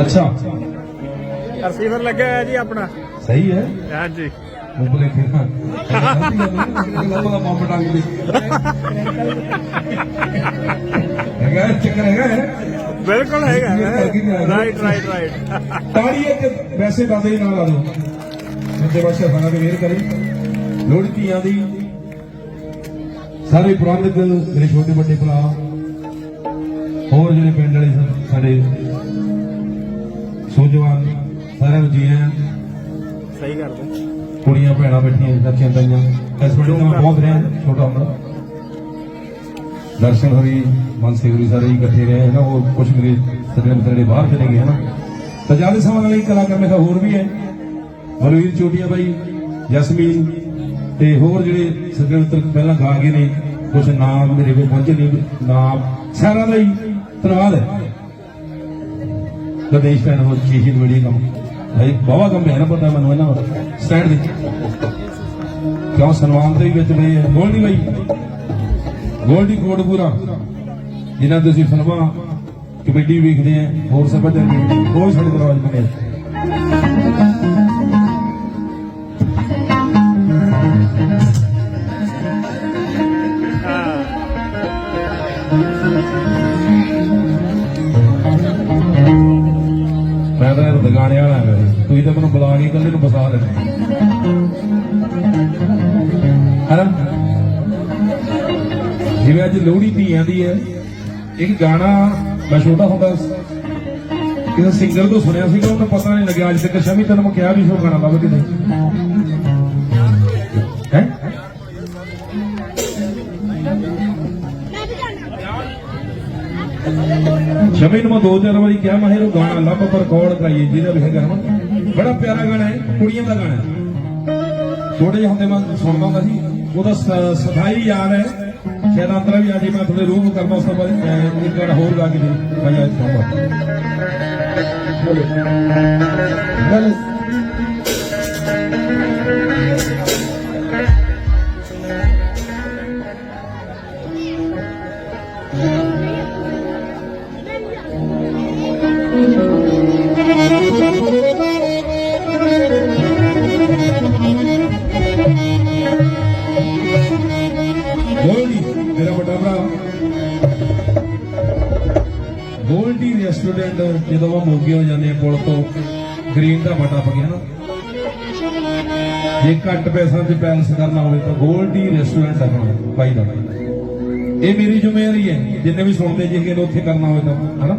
ਅੱਛਾ। ਰਿਸੀਵਰ ਲੱਗਿਆ ਹੋਇਆ ਜੀ ਆਪਣਾ। ਸਹੀ ਹੈ। ਹਾਂਜੀ। ਮੁੰਬਲੇ ਫਿਰ ਲੰਮਾ ਪੰਪ ਟੰਗ ਦੇ ਹੈਗਾ ਚੱਕਰ ਹੈਗਾ ਬਿਲਕੁਲ ਹੈਗਾ। ਰਾਈਟ ਰਾਈਟ ਰਾਈਟ ਤਾੜੀ ਇੱਕ ਵੈਸੇ ਬੰਦੇ ਹੀ ਨਾਲ ਲਾ ਦੋ। ਸੱਚੇ ਪਾਤਸ਼ਾਹ ਸਾਰਾ ਦੇ ਮਿਹਰ ਕਰੇ। ਲੋਹੜੀ ਧੀਆਂ ਦੀ। ਸਾਰੇ ਪ੍ਰਬੰਧਕ ਮੇਰੇ ਛੋਟੇ ਵੱਡੇ ਭਰਾ। ਹੋਰ ਜਿਹੜੇ ਪਿੰਡ ਵਾਲੇ ਸਾਡੇ ਸੋਜਵਾਨ ਸਾਰਿਆਂ ਨੂੰ ਜੀ ਆਇਆਂ ਸਹੀ ਕਰਦੇ ਕੁੜੀਆਂ ਭੈਣਾਂ ਬੈਠੀਆਂ ਚਾਚੀਆਂ ਤਾਈਆਂ ਇਸ ਵੇਲੇ ਤਾਂ ਮੈਂ ਬਹੁਤ ਰਿਹਾ ਛੋਟਾ ਹੁੰਦਾ ਦਰਸ਼ਨ ਹਰੀ ਮਨ ਸੇਵਰੀ ਸਾਰੇ ਇਕੱਠੇ ਰਹੇ ਨਾ ਉਹ ਕੁਝ ਮੇਰੇ ਸੱਜਣ ਮਿੱਤਰ ਬਾਹਰ ਚਲੇ ਗਏ ਹਨ ਤਾਂ ਜ਼ਿਆਦਾ ਸਮਾਂ ਹੀ ਕਲਾਕਾਰ ਮੇਰੇ ਹੋਰ ਵੀ ਹੈ। ਬਲਵੀਰ ਚੋਟੀਆ ਬਾਈ ਜਸਮੀਨ ਤੇ ਹੋਰ ਜਿਹੜੇ ਸੱਜਣ ਮਿੱਤਰ ਪਹਿਲਾਂ ਗਾ ਗਏ ਨੇ ਕੁਝ ਨਾਮ ਮੇਰੇ ਕੋਲ ਪਹੁੰਚੇ ਨਹੀਂ ਨਾਮ ਸਾਰਾ ਦਾ ਹੀ ਧੰਨਵਾਦ ਹੈ। ਪ੍ਰਦੇਸ਼ ਭੈਣ ਹੋ ਚੀਹੀ ਬੜੀ ਕੰਮ ਭਾਈ ਬਾਵਾ ਕੰਮ ਹੈ ਨਾ ਪਤਾ ਮੈਨੂੰ ਇਹਨਾਂ ਦਾ ਸਟੈਂਡ ਦੀ ਕਿਉਂ ਸਨਮਾਨ ਦੇ ਵਿੱਚ ਬਈ ਗੋਲਡੀ ਬਾਈ ਗੋਲਡੀ ਕੋਟਪੂਰਾ ਜਿਨ੍ਹਾਂ ਦੇ ਤੁਸੀਂ ਫਿਲਮਾਂ ਕਮੇਡੀ ਵੇਖਦੇ ਆ ਹੋਰ ਸਭਾ ਦੇ ਉਹ ਸਾਡੇ ਦਰਵਾਜ਼ੇ ਬਣੇ ਤਾਂ ਮੈਨੂੰ ਬੁਲਾ ਕੇ ਇਕੱਲੇ ਨੂੰ ਬਸਾ ਲੈਣਾ ਹਨਾ? ਜਿਵੇਂ ਅੱਜ ਲੋਹੜੀ ਧੀਆਂ ਦੀ ਹੈ, ਇੱਕ ਗਾਣਾ ਮੈਂ ਛੋਟਾ ਹੁੰਦਾ ਕਿਸੇ ਸਿੰਗਰ ਤੋਂ ਸੁਣਿਆ ਸੀਗਾ, ਉਹਨੂੰ ਪਤਾ ਨਹੀਂ ਲੱਗਿਆ, ਅੱਜ ਤੱਕ ਸ਼ਮੀ ਤੈਨੂੰ ਮੈਂ ਕਿਹਾ ਵੀ ਸੋ ਗਾਣਾ ਲੱਭ ਕੇ ਦੇ। ਹੈ? ਸ਼ਮੀ ਨੂੰ ਮੈਂ ਦੋ ਚਾਰ ਵਾਰੀ ਕਿਹਾ, ਮੈਂ ਇਹਨੂੰ ਗਾਣਾ ਲੱਭ, ਪਰ ਰਿਕਾਰਡ ਕਰਾਈਏ ਜਿਹਦਾ ਵੀ ਹੈਗਾ ਨਾ ਬੜਾ ਪਿਆਰਾ ਗਾਣਾ ਹੈ, ਕੁੜੀਆਂ ਦਾ ਗਾਣਾ ਹੈ। ਛੋਟੇ ਜਿਹੇ ਹੁੰਦੇ ਮੈਂ ਸੁਣਦਾ ਹੁੰਦਾ ਸੀ, ਉਹਦਾ ਸਥਾਈ ਯਾਦ ਹੈ। ਸ਼ਾਇਦ ਅੰਦਰ ਵੀ ਆ ਜੇ ਮੈਂ ਥੋੜੇ ਰੂਹ ਕਰਦਾ ਉਸ ਤੋਂ ਬਾਅਦ ਇੱਕ ਗਾਣਾ ਹੋਰ ਗਾ ਕੇ ਦੇ ਭਾਈ ਅੱਜ ਸੁਣਦਾ। ਜਦੋਂ ਹੋ ਜਾਂਦੇ ਆ ਪੁਲ ਤੋਂ। ਗ੍ਰੀਨ ਦਾ ਬਟਾ ਪਾ ਗਿਆ ਨਾ ਜੇ ਘੱਟ ਪੈਸਾ ਤੇ ਪੈਲਸ ਕਰਨਾ ਹੋਵੇ ਤਾਂ ਗੋਲਡੀ ਰੈਸਟੋਰੈਂਟ ਆਪਣਾ ਭਾਈ ਦਾ। ਇਹ ਮੇਰੀ ਜ਼ਿੰਮੇਵਾਰੀ ਹੈ, ਜਿੰਨੇ ਵੀ ਸੁਣਦੇ ਜੇ ਕਿ ਉੱਥੇ ਕਰਨਾ ਹੋਵੇ ਤਾਂ, ਹਨਾ?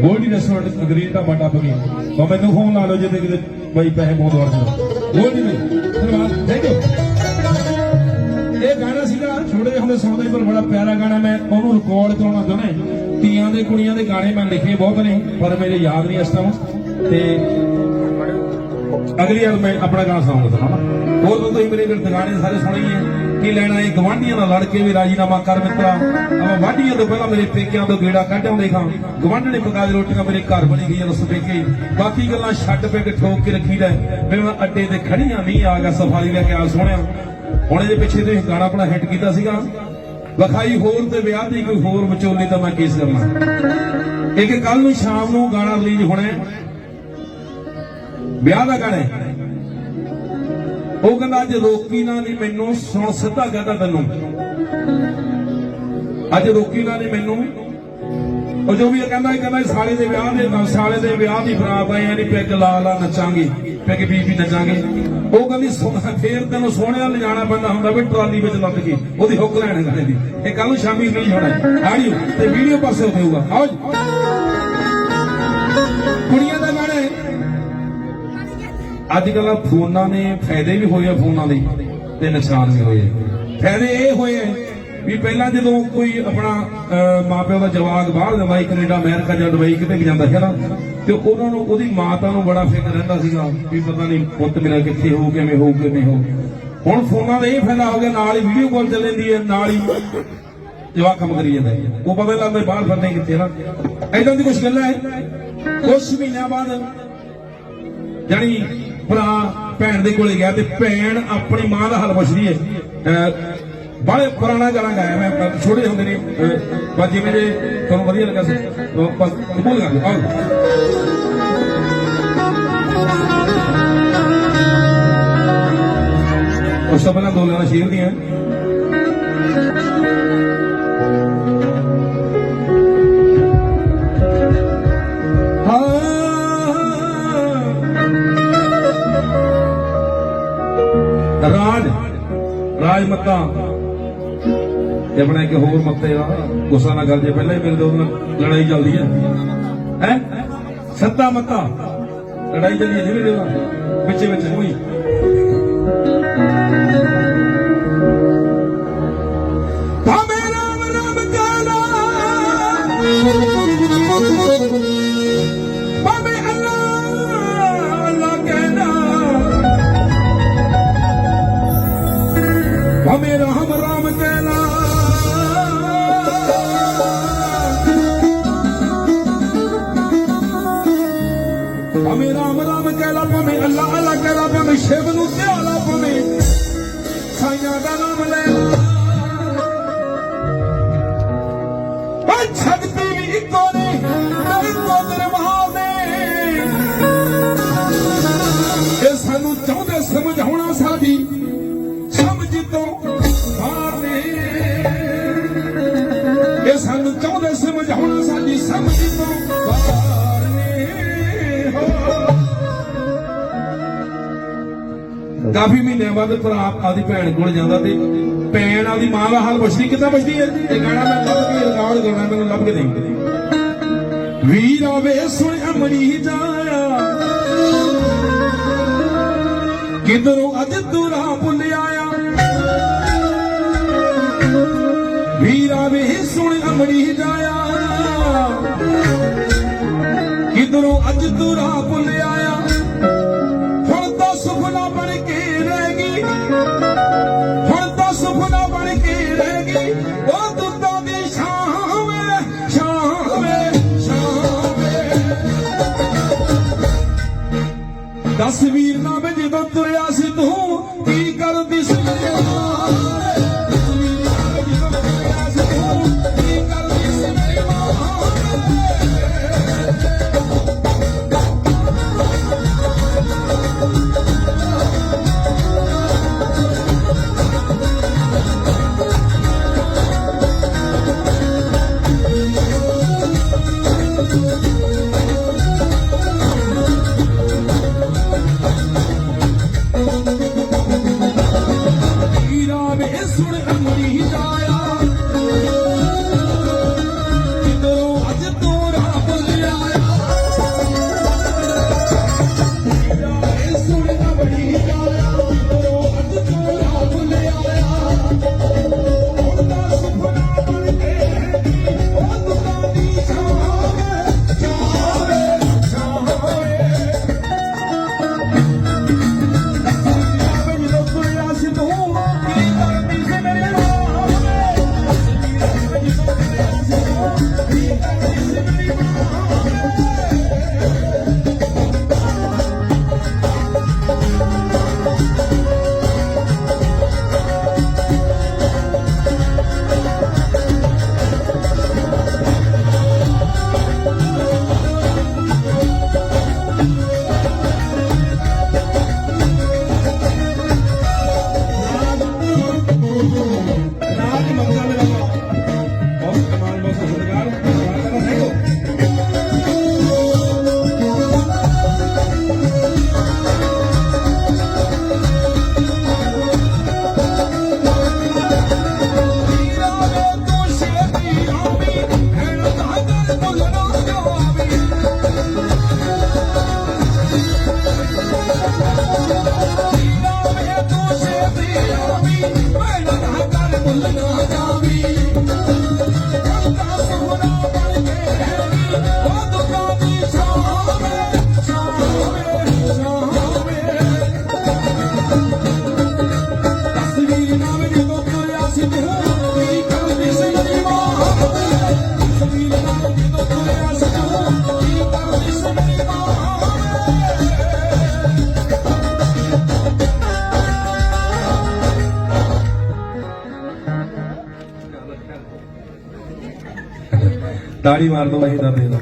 ਗੋਲਡੀ ਰੈਸਟੋਰੈਂਟ ਗ੍ਰੀਨ ਦਾ ਬਟਾ ਪਾ ਗਿਆ ਤਾਂ ਮੈਨੂੰ ਫੋਨ ਲਾ ਲਓ ਜੇ ਕਿਤੇ ਭਾਈ ਪੈਸੇ ਬਹੁਤ ਵਰਦੇ ਗੋਲਡੀ ਧੰਨਵਾਦ ਥੈਂਕ ਯੂ ਇਹ ਗਾਣਾ ਸੀਗਾ, ਛੋਟੇ ਹੁੰਦੇ ਸੁਣਦੇ ਪਰ ਬੜਾ ਪਿਆਰਾ ਗਾਣਾ, ਮੈਂ ਉਹਨੂੰ ਰਿਕਾਰਡ ਕਰਾਉਣਾ ਚਾਹੁੰਦਾ ਦੇ ਕੁੜੀਆਂ ਦੇ ਗਾਣੇ ਮੈਂ ਲਿਖੇ ਬਹੁਤ ਨੇ, ਪਰ ਮੇਰੇ ਯਾਦ ਨਹੀਂ ਇਸ ਟਾਈਮ ਤੇ ਅਗਲੀ ਵਾਰ ਮੈਂ ਆਪਣਾ ਗਾਣਾ ਸੁਣਾਉਂਗਾ ਤੁਹਾਨੂੰ ਹੋਰ ਵੀ ਤੁਸੀਂ ਮੇਰੇ ਗਾਣੇ ਸਾਰੇ ਸੁਣੇ ਕੀ ਲੈਣਾ ਇਹ ਗਵਾਂਢੀਆਂ ਨਾਲ ਲੜ ਕੇ ਵੀ ਰਾਜੀਨਾਮਾ ਕਰ ਮਿੱਤਰਾ ਆਪਾਂ ਵਾਢੀਆਂ ਤੋਂ ਪਹਿਲਾਂ ਮੇਰੇ ਪੇਕਿਆਂ ਤੋਂ ਗੇੜਾ ਕੱਢ ਦੇਖਾਂ ਖਾਂ ਗਵਾਂਢਣੇ ਪਕਾ ਦੇ ਰੋਟੀਆਂ ਮੇਰੇ ਘਰ ਬਣੀ ਗਈਆਂ ਰਸ ਪੇਕੇ। ਬਾਕੀ ਗੱਲਾਂ ਛੱਡ ਪੇ ਕੇ ਠੋਕ ਕੇ ਰੱਖੀਦਾ ਵੀ ਮੈਂ ਅੱਡੇ ਤੇ ਖੜੀਆਂ ਨਹੀਂ ਆ ਗਿਆ ਸਫਾਰੀ ਦਾ ਖਿਆਲ ਆ ਸੋਹਣਿਆ। ਹੁਣ ਇਹਦੇ ਪਿੱਛੇ ਤੁਸੀਂ ਗਾਣਾ ਆਪਣਾ ਹਿੱਟ ਕੀਤਾ ਸੀਗਾ। ਵਿਖਾਈ ਹੋਰ ਤੇ ਵਿਆਹ ਦੀ ਕੋਈ ਹੋਰ ਵਿਚੋਲੇ ਤਾਂ ਮੈਂ ਕੇਸ ਕਰਨਾ ਇੱਕ ਕੱਲ ਨੂੰ ਸ਼ਾਮ ਨੂੰ ਗਾਣਾ ਰਿਲੀਜ਼ ਹੋਣਾ ਵਿਆਹ ਦਾ ਗਾਣਾ ਉਹ ਕਹਿੰਦਾ, ਅੱਜ ਰੋਕੀ ਨਾ ਨਹੀਂ ਮੈਨੂੰ, ਸੁਣ ਸਿੱਧਾ ਕਹਦਾ ਤੈਨੂੰ। ਅੱਜ ਰੋਕੀ ਨਾ ਨਹੀਂ ਮੈਨੂੰ। ਉਹ ਜੋ ਵੀ ਇਹ ਕਹਿੰਦਾ ਕਹਿੰਦਾ ਸਾਲੇ ਦੇ ਵਿਆਹ ਦੇ, ਸਾਲੇ ਦੇ ਵਿਆਹ ਦੀ ਬਰਾਤ ਆਏ ਆ, ਨਹੀਂ ਪੈਗ ਲਾ ਲਾ ਨੱਚਾਂਗੇ। ਪੈਗ ਬੀਬੀ ਨੱਚਾਂਗੇ ਉਹ ਕਹਿੰਦੀ ਫੇਰ ਤੈਨੂੰ ਸੋਹਣਿਆ ਲਿਜਾਣਾ ਪੈਂਦਾ ਹੁੰਦਾ ਵੀ ਟਰਾਲੀ ਵਿੱਚ ਲੱਦ ਕੇ, ਉਹਦੀ ਹੁੱਕ ਲੈਣ ਗਾਣੇ ਦੀ। ਇਹ ਕੱਲ ਨੂੰ ਸ਼ਾਮੀ ਨਹੀਂ ਹੋਣਾ ਆੜੀਓ ਤੇ ਵੀਡੀਓ ਪਾਸੇ ਹੋਊਗਾ। ਆਓ ਜੀ। ਕੁੜੀਆਂ ਦਾ ਗਾਣਾ ਅੱਜ ਕੱਲ ਫੋਨਾਂ ਨੇ ਫਾਇਦੇ ਵੀ ਹੋਏ ਆ ਫੋਨਾਂ ਦੇ, ਤੇ ਨੁਕਸਾਨ ਵੀ ਹੋਏ ਫਾਇਦੇ ਇਹ ਹੋਏ ਵੀ ਪਹਿਲਾਂ ਜਦੋਂ ਕੋਈ ਆਪਣਾ ਅਹ, ਮਾਪਿਓ ਦਾ ਜਵਾਕ ਬਾਹਰ ਜਾਂਦਾ ਕੈਨੇਡਾ ਅਮਰੀਕਾ ਜਾਂ ਦੁਬਈ ਕਿਤੇ ਵੀ ਜਾਂਦਾ ਸੀ ਨਾ ਤੇ ਉਹਨਾਂ ਨੂੰ ਉਹਦੀ ਮਾਤਾ ਨੂੰ ਬੜਾ ਫਿਕਰ ਰਹਿੰਦਾ ਸੀਗਾ ਵੀ ਪਤਾ ਨਹੀਂ ਪੁੱਤ ਮੇਰਾ ਕਿੱਥੇ ਹੋਊ ਕਿਵੇਂ ਹੋਊ ਕਿਵੇਂ ਹੋਊ। ਹੁਣ ਫੋਨਾਂ ਦਾ ਇਹ ਫਾਇਦਾ ਹੋ ਗਿਆ ਨਾਲ ਹੀ ਵੀਡੀਓ ਕਾਲ ਚੱਲ ਜਾਂਦੀ ਹੈ ਨਾਲ ਹੀ ਜਵਾਕ ਕੰਮ ਕਰੀ ਜਾਂਦਾ ਉਹ ਪਤਾ ਲੱਗਦਾ ਬਾਹਰ ਫਿਰਦੇ ਕਿੱਥੇ ਨਾ। ਐਦਾਂ ਦੀ ਕੁਝ ਗੱਲਾਂ ਹੈ? ਕੁਝ ਮਹੀਨਿਆਂ ਬਾਅਦ ਜਾਨੀ ਭਰਾ ਭੈਣ ਦੇ ਕੋਲੇ ਗਿਆ ਤੇ ਭੈਣ ਆਪਣੀ ਮਾਂ ਦਾ ਹਾਲ ਪੁੱਛਦੀ ਹੈ। ਬਾਲੇ ਪੁਰਾਣਾ ਗਾਣਾ ਗਾਇਆ ਮੈਂ ਛੋਟੇ ਹੁੰਦੇ ਨੇ, ਅਹ ਬਸ ਜਿਵੇਂ ਜੇ ਤੁਹਾਨੂੰ ਵਧੀਆ ਲੱਗਾ ਸੀ ਕਬੂਲ ਕਰ ਲਓ। ਆਓ। ਉਸ ਤੋਂ ਪਹਿਲਾਂ ਦੋ ਲਾਣਾ ਸ਼ੇਰ ਦੀਆਂ। ਰਾਜ ਰਾਜ ਮੱਤਾ ਇਹ ਆਪਣਾ ਇੱਕ ਹੋਰ ਮੱਤੇ ਆ। ਗੁੱਸਾ ਨਾ ਕਰ, ਜੇ ਪਹਿਲਾਂ ਹੀ ਮੇਰੇ ਦੋ ਨਾਲ ਲੜਾਈ ਚੱਲਦੀ ਹੈ ਹੈ? ਸੱਤਾ ਮੱਤਾ। ਲੜਾਈ ਚੱਲੀ ਹੈ ਜਿਹੜੇ ਨਾਲ ਵਿੱਚ ਹੋਈ ਕਹਿਲਾ ਭਾਵੇਂ ਸ਼ਿਵ ਨੂੰ ਧਿਆਲਾ ਭਾਵੇਂ ਸਾਈਆਂ ਦਾ ਨਾਮ ਲੈ ਲਾ ਓਏ ਕਾਫੀ ਮਹੀਨਿਆਂ ਬਾਅਦ ਭਰਾ ਆਦੀ ਭੈਣ ਕੋਲ ਜਾਂਦਾ ਤੇ ਭੈਣ ਆਦੀ ਮਾਂ ਦਾ ਹਾਲ ਪੁੱਛਦੀ, ਕਿੱਦਾਂ ਪੁੱਛਦੀ ਹੈ? ਤੇ ਗਾਣਾ ਮੈਂ ਲੱਭ ਕੇ ਰਿਕਾਰਡ ਕਰਨਾ ਮੈਨੂੰ ਲੱਭ ਕੇ ਦੇ। ਵੀਰ ਆਵੇ, ਸੁਣ ਅਮਰੀ ਜਾਇਆ ਕਿਧਰੋਂ ਅੱਜ ਦੂਰਾ ਰਾਹ ਭੁੱਲ ਆਇਆ? ਵੀਰਾ ਵੇ ਸੁਣ ਅਮਰੀ ਜਾਇਆ ਕਿਧਰੋਂ ਅੱਜ ਦੂਰਾ ਰਾਹ ਭੁੱਲ ਆਇਆ? ਤਸਵੀਰ ਨਾ ਵੇ ਜਦੋਂ ਤੁਰਿਆ ਸੀ ਤਾੜੀ ਮਾਰ ਦੋ ਅਸੀਂ ਦਾ ਦੇ ਦੋ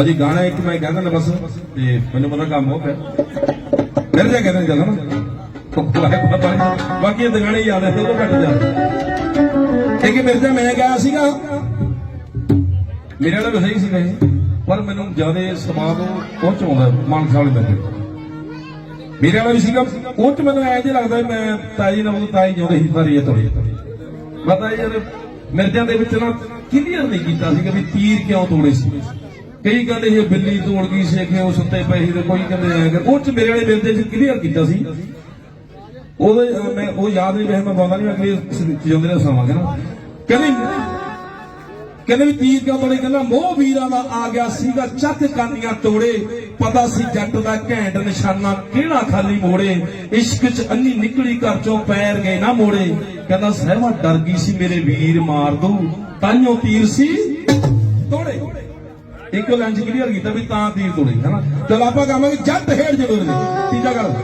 ਅਜੀ ਗਾਣਾ ਇੱਕ ਮੈਂ ਕਹਿੰਦਾ ਨਾ ਬਸ, ਤੇ ਮੈਨੂੰ ਪਤਾ ਕੰਮ ਹੋ ਗਿਆ। ਫਿਰ ਜਾ ਕਹਿੰਦੇ ਚੱਲ ਬਾਕੀ ਇਹ ਗਾਣੇ ਯਾਦ ਹੈ ਤੋਂ ਘੱਟ ਜਾਂਦੇ ਇੱਕ ਮਿਰਜ਼ਾ ਮੈਂ ਗਿਆ ਸੀਗਾ। ਮੇਰੇ ਵਾਲਾ ਵੀ ਸਹੀ ਸੀਗਾ ਇਹ ਪਰ ਮੈਨੂੰ ਜ਼ਿਆਦਾ ਸਵਾਦ ਉਹ ਉਹ ਆਉਂਦਾ, ਮਾਨਸਾ ਵਾਲੇ ਬੰਦੇ ਮੇਰੇ ਵਾਲਾ ਵੀ ਸੀਗਾ। ਉਹ ਚ ਮੈਨੂੰ ਐਂ ਜਿਹਾ ਲੱਗਦਾ ਮੈਂ ਤਾਈ ਨਾਲ ਉਹ ਤਾਈ ਜਿਉਂਦੇ ਸੀ ਸਾਰੀ ਇਹ ਤੋੜੀ ਪਤਾ ਯਾਰ ਮਿਰਜ਼ਾਂ ਦੇ ਵਿੱਚ ਨਾ ਕਲੀਅਰ ਨਹੀਂ ਕੀਤਾ ਸੀਗਾ ਵੀ ਤੀਰ ਕਿਉਂ ਤੋੜੇ ਸੀ? ਕਈ ਕਹਿੰਦੇ ਇਹ ਬਿੱਲੀ ਤੋੜ ਗਈ ਸੀ ਕਿ ਉਹ ਸੁੱਤੇ ਪਏ ਸੀ ਤੇ ਕੋਈ ਕਹਿੰਦੇ ਐਂ ਕਰ। ਉਹ ਚ ਮੇਰੇ ਵਾਲੇ ਮਿਰਜ਼ੇ ਚ ਕਲੀਅਰ ਕੀਤਾ ਸੀ? ਉਹਦੇ ਮੈਂ, ਉਹ ਯਾਦ ਨਹੀਂ ਵੈਸੇ ਮੈਂ ਬੋਲਦਾ ਨਹੀਂ ਅਗਲੇ ਜਿਉਂਦੇ ਨੇ ਸੁਣਾਵਾਂਗੇ ਨਾ। ਕਹਿੰਦੇ ਕਹਿੰਦੇ ਵੀ ਤੀਰ ਕਿਉਂ ਤੋੜੇ ਕਹਿੰਦਾ ਮੋਹ ਵੀਰਾਂ ਦਾ ਆ ਗਿਆ ਸੀਗਾ, ਚੱਕ ਕਾਨੀਆਂ ਤੋੜੇ। ਪਤਾ ਸੀ ਜੱਟ ਦਾ ਘੈਂਟ ਨਿਸ਼ਾਨਾ ਕਿਹੜਾ ਖਾਲੀ ਮੋੜੇ। ਇਸ਼ਕ ਚ ਅੰਨੀ ਨਿਕਲੀ ਘਰ ਚੋਂ ਪੈਰ ਗਏ ਨਾ ਮੋੜੇ। ਕਹਿੰਦਾ ਸਹਿਮਾ ਡਰ ਗਈ ਸੀ ਮੇਰੇ ਵੀਰ ਮਾਰ ਦੂ। ਤਾਈਓ ਤੀਰ ਸੀ ਤੋੜੇ। ਇੱਕ ਲਾਈਨ ਕਲੀਅਰ ਕੀਤਾ ਵੀ ਤਾਂ ਤੀਰ ਤੋੜੇ, ਹਨਾ? ਚਲ ਆਪਾਂ ਕਹਾਂਗੇ ਜੱਟ ਹੇੜ ਜਦੋਂ ਤੀਜਾ ਗੱਲ।